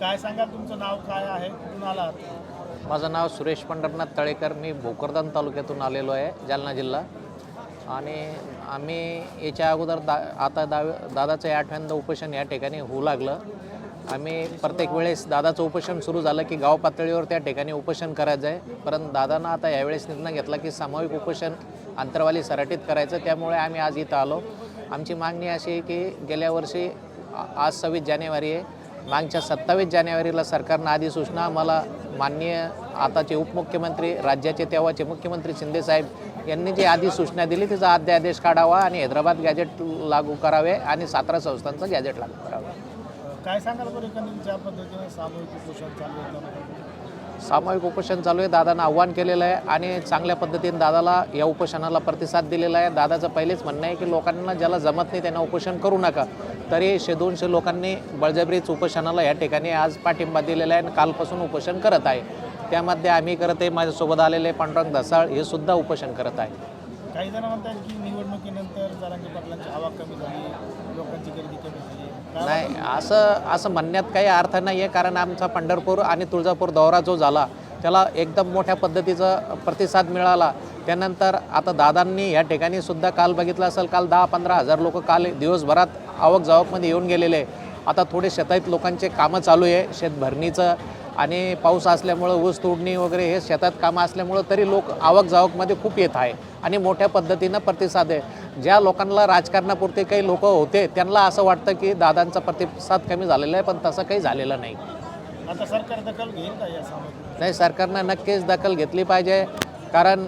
काय सांगाल? तुमचं नाव काय आहे? कुठून आला माझं नाव सुरेश पंढरनाथ तळेकर. मी भोकरदान तालुक्यातून आलेलो आहे जालना जिल्हा. आणि आम्ही याच्या अगोदर दा आता दाव दादाचं आठव्यांदा उपोषण या ठिकाणी होऊ लागलं. आम्ही प्रत्येक वेळेस दादाचं उपोषण सुरू झालं की गाव पातळीवर त्या ठिकाणी उपोषण करायचं आहे. परंतु दादानं आता यावेळेस निर्णय घेतला की सामूहिक उपोषण अंतरवाली सराटीत करायचं. त्यामुळे आम्ही आज इथं आलो. आमची मागणी अशी आहे की गेल्या वर्षी आज सव्वीस जानेवारी आहे. मागच्या सत्तावीस जानेवारीला सरकारनं अधिसूचना आम्हाला माननीय आताचे उपमुख्यमंत्री राज्याचे तेव्हाचे मुख्यमंत्री शिंदेसाहेब यांनी जी अधिसूचना दिली तिचा अध्यादेश काढावा आणि हैदराबाद गॅजेट लागू करावे आणि सातारा संस्थांचं गॅजेट लागू करावे. काय सांगाल बरं ज्या पद्धतीने सामूहिक चालू होतं सामूहिक उपोषण चालू आहे. दादानं आव्हान केलेलं आहे आणि चांगल्या पद्धतीने दादाला या उपोषणाला प्रतिसाद दिलेला आहे. दादाचं पहिलेच म्हणणं आहे की लोकांना ज्याला जमत नाही त्यांना उपोषण करू नका. तरी शे दोनशे लोकांनी बळजबरीच उपोषणाला या ठिकाणी आज पाठिंबा दिलेला आहे आणि कालपासून उपोषण करत आहे. त्यामध्ये आम्ही करत आहे माझ्यासोबत आलेले पांडुरंग दसाळ हे सुद्धा उपोषण करत आहे. काही जण म्हणतात की निवडणुकीनंतर जरांगे पाटलांची हवा कमी झाली लोकांची गर्दी कमी झाली. नाही असं असं म्हणण्यात काही अर्थ नाही आहे कारण आमचा पंढरपूर आणि तुळजापूर दौरा जो झाला त्याला एकदम मोठ्या पद्धतीचा प्रतिसाद मिळाला त्यानंतर आता दादांनी या ठिकाणी सुद्धा काल बघितलं असेल काल दहा पंधरा हजार लोक काल दिवसभरात आवक जावकमध्ये येऊन गेलेले आहे. आता थोडे शेताईत लोकांचे कामं चालू आहे शेतभरणीचं आणि पाऊस असल्यामुळं ऊस तोडणी वगैरे हे शेतात कामं असल्यामुळं तरी लोक आवक जावकमध्ये खूप येत आहे आणि मोठ्या पद्धतीनं प्रतिसाद आहे ज्या लोकांना राजकारणापुरते काही लोक होते त्यांना असं वाटतं की दादांचा प्रतिसाद कमी झालेला आहे पण तसं काही झालेलं नाही. आता सरकार दखल घेईल का या सामूहिक नाही सरकारनं नक्कीच दखल घेतली पाहिजे. कारण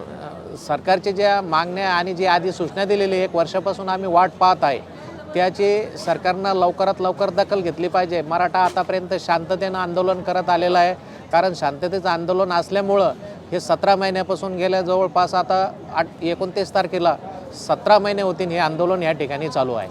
सरकारच्या ज्या मागण्या आणि जी आधी सूचना दिलेली एक वर्षापासून आम्ही वाट पाहत आहे त्याची सरकारनं लवकरात लवकर दखल घेतली पाहिजे. मराठा आतापर्यंत शांततेनं आंदोलन करत आलेलं आहे. कारण शांततेचं आंदोलन असल्यामुळं हे सतरा महिन्यापासून गेल्या जवळपास आता आठ एकोणतीस तारखेला सतरा महिने होतील हे आंदोलन या ठिकाणी चालू आहे.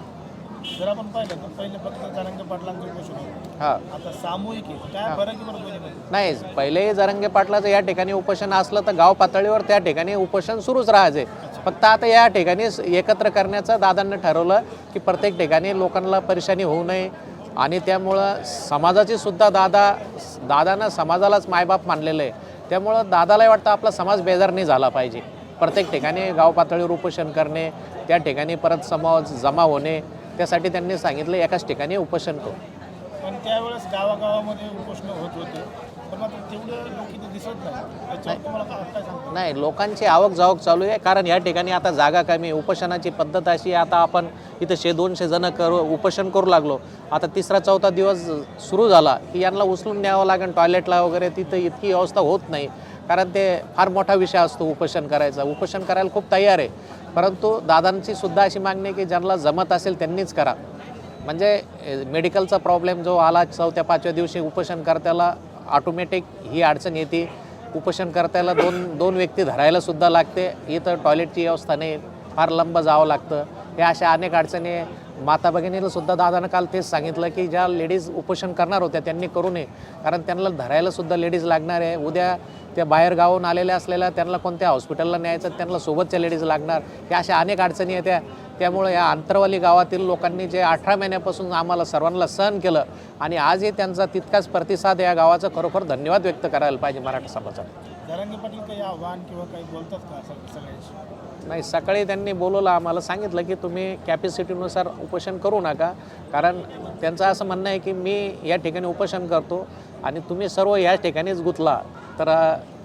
जर आपण पाहिलं तर पहिले फक्त जरांगे पाटलांचं उपोषण होतं. हां. आता सामूहिक आहे. काय फरक आहे बरं दोन्हीमध्ये? नाही पहिलेही जरंगे पाटलाचं या ठिकाणी उपोषण असलं तर गाव पातळीवर त्या ठिकाणी उपोषण सुरूच राहायचे. फक्त आता या ठिकाणी स- एकत्र करण्याचं दादांनी ठरवलं की प्रत्येक ठिकाणी लोकांना परेशानी होऊ नये आणि त्यामुळं समाजाची सुद्धा दादा दादानं समाजालाच मायबाप मानलेलं आहे. त्यामुळं दादालाही वाटतं आपला समाज बेजार नाही झाला पाहिजे. प्रत्येक ठिकाणी गाव पातळीवर उपोषण करणे त्या ठिकाणी परत समाज जमा होणे त्यासाठी त्यांनी सांगितलं एकाच ठिकाणी उपोषण करू. पण त्यावेळेस गावागावामध्ये उपोषण होत होते. पण मात्र तेवढे लोक इथे दिसत नाही. त्याच्यावर तुम्हाला काय काय सांगतो? नाही लोकांची आवक जावक चालू आहे. कारण या ठिकाणी आता जागा कमी आहे. उपोषणाची पद्धत अशी आहे, आता आपण इथं शे दोनशे जण करू उपोषण करू लागलो. आता तिसरा चौथा दिवस सुरू झाला की यांना उचलून न्यावं लागेल टॉयलेटला वगैरे तिथं इतकी व्यवस्था होत नाही. कारण ते फार मोठा विषय असतो उपोषण करायचा. उपोषण करायला खूप तयार आहे. परंतु दादांची सुद्धा अशी मागणी आहे की ज्यांना जमत असेल त्यांनीच करा. म्हणजे मेडिकलचा प्रॉब्लेम जो आला चौथ्या पाचव्या दिवशी उपोषणकर्त्याला ऑटोमॅटिक ही अडचण येते. उपोषणकर्त्याला दोन दोन व्यक्ती धरायला सुद्धा लागते. इथं टॉयलेटची व्यवस्था नाही. फार लंब जावं लागतं. हे अशा अनेक अडचणी आहे. माता भगिनीला सुद्धा दादानं काल तेच सांगितलं की ज्या लेडीज उपोषण करणार होत्या त्यांनी करू नये. कारण त्यांना धरायला सुद्धा लेडीज लागणार आहे. उद्या त्या बाहेर गावून आलेल्या असलेल्या त्यांना कोणत्या हॉस्पिटलला न्यायचं त्यांना सोबतच्या लेडीज लागणार या अशा अनेक अडचणी येत्या त्यामुळे या आंतरवाली गावातील लोकांनी जे अठरा महिन्यापासून आम्हाला सर्वांना सहन केलं आणि आजही त्यांचा तितकाच प्रतिसाद या गावाचा खरोखर धन्यवाद व्यक्त करायला पाहिजे मराठा समाजाला. सगळ्यांशी? नाही सकाळी त्यांनी बोलवलं आम्हाला सांगितलं की तुम्ही कॅपॅसिटीनुसार उपोषण करू नका. कारण त्यांचं असं म्हणणं आहे की मी या ठिकाणी उपोषण करतो आणि तुम्ही सर्व या ठिकाणीच गुंतला. तर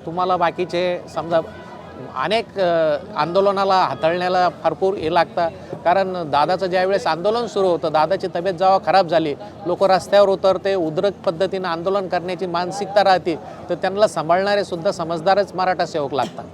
तुम्हाला बाकीचे समजा अनेक आंदोलनाला हाताळण्याला भरपूर हे लागतं. कारण दादाचं ज्यावेळेस आंदोलन सुरू होतं दादाची तब्येत जेव्हा खराब झाली लोक रस्त्यावर उतरते उद्रक पद्धतीनं आंदोलन करण्याची मानसिकता राहते तर त्यांना सांभाळणारे सुद्धा समजदारच मराठा सेवक लागतात.